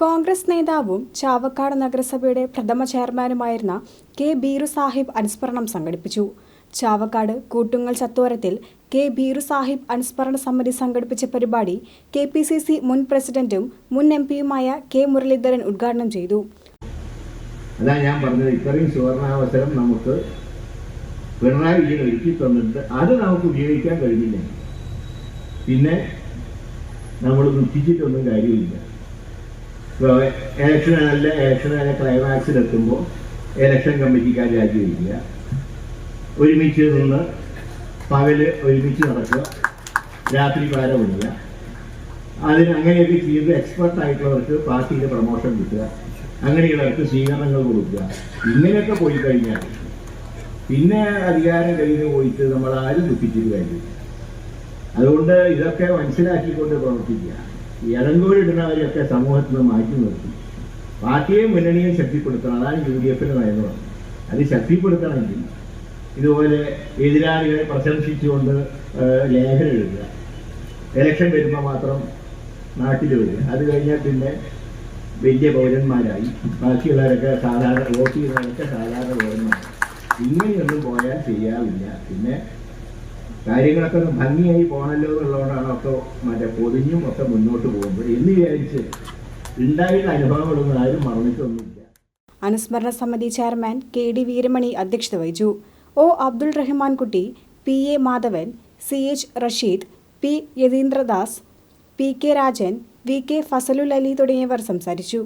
കോൺഗ്രസ് നേതാവും ചാവക്കാട് നഗരസഭയുടെ പ്രഥമ ചെയർമാനുമായിരുന്ന കെ ബീരു സാഹിബ് അനുസ്മരണം സംഘടിപ്പിച്ചു. ചാവക്കാട് കൂട്ടുങ്ങൽ ചത്തോരത്തിൽ കെ ബീരു സാഹിബ് അനുസ്മരണ സമിതി സംഘടിപ്പിച്ച പരിപാടി കെ പി സി സി മുൻ പ്രസിഡന്റും മുൻ എം പിയുമായ കെ മുരളീധരൻ ഉദ്ഘാടനം ചെയ്തു. അതാ ഞാൻ പറഞ്ഞത് ഇത്രയും സുവർണാവസരം നമുക്ക് പിണറായി വിജയൻ ഒരുക്കി തന്നിട്ട് അത് നമുക്ക് ഉപയോഗിക്കാൻ കഴിഞ്ഞില്ല. പിന്നെ നമ്മൾ ദുഃഖിച്ചിട്ടൊന്നും കാര്യമില്ല. ഇലക്ഷൻ നല്ല നല്ല ക്ലൈമാക്സിലെത്തുമ്പോൾ ഇലക്ഷൻ കമ്മിറ്റിക്കാർ രാജിവെക്കുക. ഒരുമിച്ച് നിന്ന് പകൽ ഒരുമിച്ച് നടക്കുക. രാത്രി വിടുക. അതിന് അങ്ങനെയൊക്കെ ചെയ്ത് എക്സ്പെർട്ട് ആയിട്ടുള്ളവർക്ക് പാർട്ടിയിൽ പ്രൊമോഷൻ കിട്ടുക. അങ്ങനെയുള്ളവർക്ക് സ്വീകരണങ്ങൾ കൊടുക്കുക. ഇങ്ങനെയൊക്കെ പോയി കഴിഞ്ഞാൽ പിന്നെ അധികാരം കഴിഞ്ഞ് പോയിട്ട് നമ്മൾ ആരും ദുഃഖിച്ചിട്ട് കാര്യമില്ല. അതുകൊണ്ട് ഇതൊക്കെ മനസ്സിലാക്കിക്കൊണ്ട് പ്രവർത്തിക്കുക. ഇടങ്കോലിടുന്നവരെയൊക്കെ സമൂഹത്തിൽ നിന്ന് മാറ്റി നിർത്തി. പാർട്ടിയെയും മുന്നണിയും ശക്തിപ്പെടുത്തണം. അതാണ് യു ഡി എഫിന് നയങ്ങൾ അത് ശക്തിപ്പെടുത്തണമെങ്കിൽ ഇതുപോലെ എതിരാളികളെ പ്രശംസിച്ചുകൊണ്ട് ലേഖനം എഴുതുക. ഇലക്ഷൻ വരുമ്പോൾ മാത്രം നാട്ടിൽ വരിക. അത് കഴിഞ്ഞാൽ പിന്നെ വലിയ പൗരന്മാരായി. ബാക്കിയുള്ളവരൊക്കെ സാധാരണ വോട്ട് ചെയ്യുന്നവരൊക്കെ സാധാരണ പൗരന്മാരായി. ഇങ്ങനെയൊന്നും പോയാൽ ശരിയാവില്ല പിന്നെ കാര്യങ്ങളൊക്കെ ഒന്ന് ഭംഗിയായി പോകണല്ലോ എന്നുള്ളതുകൊണ്ടാണ് ഒക്കെ മറ്റേ പൊതിഞ്ഞും ഒക്കെ മുന്നോട്ട് പോകുമ്പോൾ എന്ന് വിചാരിച്ച് ഉണ്ടായിട്ടുള്ള അനുഭവങ്ങളൊന്നും ആരും മറന്നിട്ടൊന്നുമില്ല. അനുസ്മരണ സമിതി ചെയർമാൻ കെ ഡി വീരമണി അധ്യക്ഷത വഹിച്ചു. O Abdul Rahman Kutty P A Madhavan C H Rasheed P Yatheendradas P K Rajan V K Fazalul Ali തുടങ്ങിയവർ സംസാരിച്ചു.